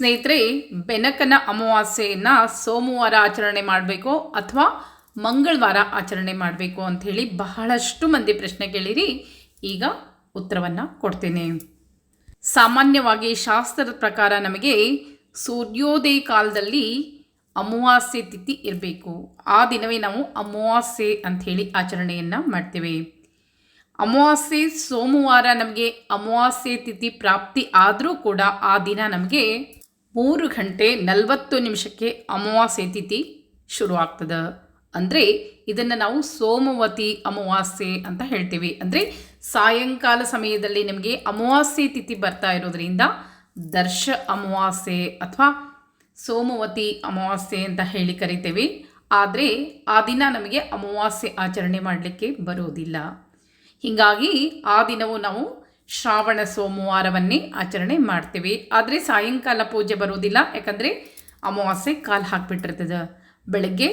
ಸ್ನೇಹಿತರೆ, ಬೆನಕನ ಅಮಾವಾಸ್ಯೆಯನ್ನು ಸೋಮವಾರ ಆಚರಣೆ ಮಾಡಬೇಕು ಅಥವಾ ಮಂಗಳವಾರ ಆಚರಣೆ ಮಾಡಬೇಕು ಅಂಥೇಳಿ ಬಹಳಷ್ಟು ಮಂದಿ ಪ್ರಶ್ನೆ ಕೇಳಿರಿ. ಈಗ ಉತ್ತರವನ್ನು ಕೊಡ್ತೇನೆ. ಸಾಮಾನ್ಯವಾಗಿ ಶಾಸ್ತ್ರದ ಪ್ರಕಾರ ನಮಗೆ ಸೂರ್ಯೋದಯ ಕಾಲದಲ್ಲಿ ಅಮಾವಾಸ್ಯೆ ತಿಥಿ ಇರಬೇಕು. ಆ ದಿನವೇ ನಾವು ಅಮಾವಾಸ್ಯೆ ಅಂಥೇಳಿ ಆಚರಣೆಯನ್ನು ಮಾಡ್ತೇವೆ. ಅಮಾವಾಸ್ಯೆ ಸೋಮವಾರ ನಮಗೆ ಅಮಾವಾಸ್ಯೆ ತಿಥಿ ಪ್ರಾಪ್ತಿ ಆದರೂ ಕೂಡ ಆ ದಿನ ನಮಗೆ ಮೂರು ಗಂಟೆ ನಲವತ್ತು ನಿಮಿಷಕ್ಕೆ ಅಮಾವಾಸ್ಯೆ ತಿಥಿ ಶುರುವಾಗ್ತದೆ. ಅಂದರೆ ಇದನ್ನು ನಾವು ಸೋಮವತಿ ಅಮಾವಾಸ್ಯೆ ಅಂತ ಹೇಳ್ತೀವಿ. ಅಂದರೆ ಸಾಯಂಕಾಲ ಸಮಯದಲ್ಲಿ ನಮಗೆ ಅಮಾವಾಸ್ಯೆ ತಿಥಿ ಬರ್ತಾ ಇರೋದ್ರಿಂದ ದರ್ಶ ಅಮಾವಾಸ್ಯೆ ಅಥವಾ ಸೋಮವತಿ ಅಮಾವಾಸ್ಯೆ ಅಂತ ಹೇಳಿ ಕರಿತೇವೆ. ಆದರೆ ಆ ದಿನ ನಮಗೆ ಅಮಾವಾಸ್ಯೆ ಆಚರಣೆ ಮಾಡಲಿಕ್ಕೆ ಬರೋದಿಲ್ಲ. ಹೀಗಾಗಿ ಆ ದಿನವೂ ನಾವು ಶ್ರಾವಣ ಸೋಮವಾರವನ್ನೇ ಆಚರಣೆ ಮಾಡ್ತೀವಿ. ಆದರೆ ಸಾಯಂಕಾಲ ಪೂಜೆ ಬರೋದಿಲ್ಲ ಯಾಕಂದರೆ ಅಮಾವಾಸ್ಯೆ ಕಾಲು ಹಾಕಿಬಿಟ್ಟಿರ್ತದೆ. ಬೆಳಗ್ಗೆ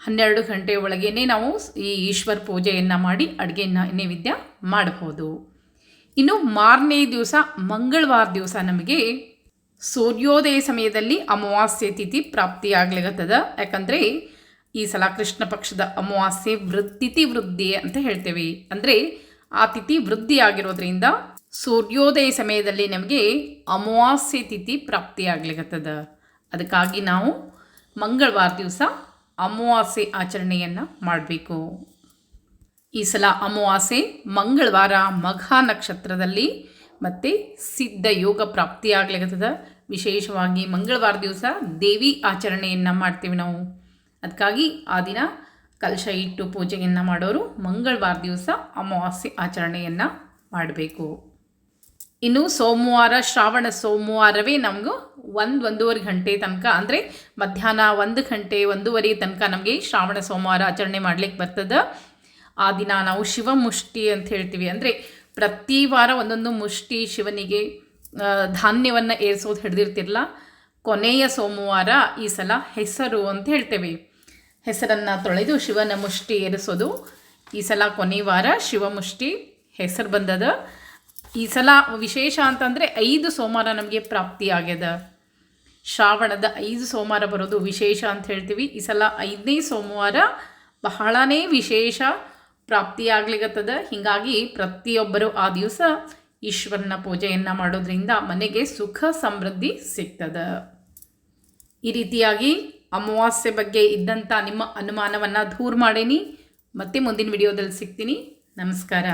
ಹನ್ನೆರಡು ಗಂಟೆ ಒಳಗೇನೆ ನಾವು ಈ ಈಶ್ವರ ಪೂಜೆಯನ್ನು ಮಾಡಿ ಅಡುಗೆಯನ್ನ, ನೈವೇದ್ಯ ಮಾಡಬಹುದು ಇನ್ನು ಮಾರನೇ ದಿವಸ, ಮಂಗಳವಾರ ದಿವಸ ನಮಗೆ ಸೂರ್ಯೋದಯ ಸಮಯದಲ್ಲಿ ಅಮಾವಾಸ್ಯೆ ತಿಥಿ ಪ್ರಾಪ್ತಿಯಾಗ್ಲಿಗತ್ತದ ಯಾಕಂದರೆ ಈ ಸಲ ಕೃಷ್ಣ ಪಕ್ಷದ ಅಮಾವಾಸ್ಯೆ ವೃತ್ತಿಥಿ ವೃದ್ಧಿ ಅಂತ ಹೇಳ್ತೇವೆ. ಅಂದರೆ ಆ ತಿಥಿ ವೃದ್ಧಿ ಆಗಿರೋದ್ರಿಂದ ಸೂರ್ಯೋದಯ ಸಮಯದಲ್ಲಿ ನಮಗೆ ಅಮಾವಾಸ್ಯೆ ತಿಥಿ ಪ್ರಾಪ್ತಿಯಾಗ್ಲಿಕ್ಕದ ಅದಕ್ಕಾಗಿ ನಾವು ಮಂಗಳವಾರ ದಿವಸ ಅಮಾವಾಸ್ಯೆ ಆಚರಣೆಯನ್ನು ಮಾಡಬೇಕು. ಈ ಸಲ ಅಮಾವಾಸ್ಯೆ ಮಂಗಳವಾರ ಮಘ ನಕ್ಷತ್ರದಲ್ಲಿ ಮತ್ತು ಸಿದ್ಧ ಯೋಗ ಪ್ರಾಪ್ತಿಯಾಗ್ಲಿಕ್ಕದ ವಿಶೇಷವಾಗಿ ಮಂಗಳವಾರ ದಿವಸ ದೇವಿ ಆಚರಣೆಯನ್ನು ಮಾಡ್ತೀವಿ ನಾವು. ಅದಕ್ಕಾಗಿ ಆ ದಿನ ಕಲಶ ಇಟ್ಟು ಪೂಜೆಯನ್ನು ಮಾಡೋರು ಮಂಗಳವಾರ ದಿವಸ ಅಮಾವಾಸ್ಯೆ ಆಚರಣೆಯನ್ನು ಮಾಡಬೇಕು. ಇನ್ನು ಸೋಮವಾರ, ಶ್ರಾವಣ ಸೋಮವಾರವೇ ನಮಗೂ ಒಂದು ಒಂದೂವರೆ ಗಂಟೆ ತನಕ, ಅಂದರೆ ಮಧ್ಯಾಹ್ನ ಒಂದು ಗಂಟೆ ಒಂದೂವರೆ ತನಕ ನಮಗೆ ಶ್ರಾವಣ ಸೋಮವಾರ ಆಚರಣೆ ಮಾಡ್ಲಿಕ್ಕೆ ಬರ್ತದೆ. ಆ ದಿನ ನಾವು ಶಿವಮುಷ್ಟಿ ಅಂತ ಹೇಳ್ತೀವಿ. ಅಂದರೆ ಪ್ರತಿ ವಾರ ಒಂದೊಂದು ಮುಷ್ಟಿ ಶಿವನಿಗೆ ಧಾನ್ಯವನ್ನು ಏರಿಸೋದು ಹಿಡ್ದಿರ್ತಿರಲ್ಲ ಕೊನೆಯ ಸೋಮವಾರ ಈ ಸಲ ಹೆಸರು ಅಂತ ಹೇಳ್ತೇವೆ. ಹೆಸರನ್ನು ತೊಳೆದು ಶಿವನ ಮುಷ್ಟಿ ಏರಿಸೋದು. ಈ ಸಲ ಕೊನೆ ವಾರ ಶಿವಮುಷ್ಟಿ ಹೆಸರು ಬಂದದ. ಈ ಸಲ ವಿಶೇಷ ಅಂತಂದರೆ ಐದು ಸೋಮವಾರ ನಮಗೆ ಪ್ರಾಪ್ತಿ ಆಗ್ಯದ. ಶ್ರಾವಣದ ಐದು ಸೋಮವಾರ ಬರೋದು ವಿಶೇಷ ಅಂತ ಹೇಳ್ತೀವಿ. ಈ ಸಲ ಐದನೇ ಸೋಮವಾರ ಬಹಳನೇ ವಿಶೇಷ ಪ್ರಾಪ್ತಿಯಾಗ್ಲಿಗತ್ತದ ಹೀಗಾಗಿ ಪ್ರತಿಯೊಬ್ಬರು ಆ ದಿವಸ ಈಶ್ವರನ ಪೂಜೆಯನ್ನು ಮಾಡೋದ್ರಿಂದ ಮನೆಗೆ ಸುಖ ಸಮೃದ್ಧಿ ಸಿಗ್ತದೆ. ಈ ರೀತಿಯಾಗಿ ಅಮಾವಾಸ್ಯೆ ಬಗ್ಗೆ ಇದ್ದಂಥ ನಿಮ್ಮ ಅನುಮಾನವನ್ನು ದೂರ ಮಾಡೇನಿ. ಮತ್ತೆ ಮುಂದಿನ ವಿಡಿಯೋದಲ್ಲಿ ಸಿಗ್ತೀನಿ. ನಮಸ್ಕಾರ.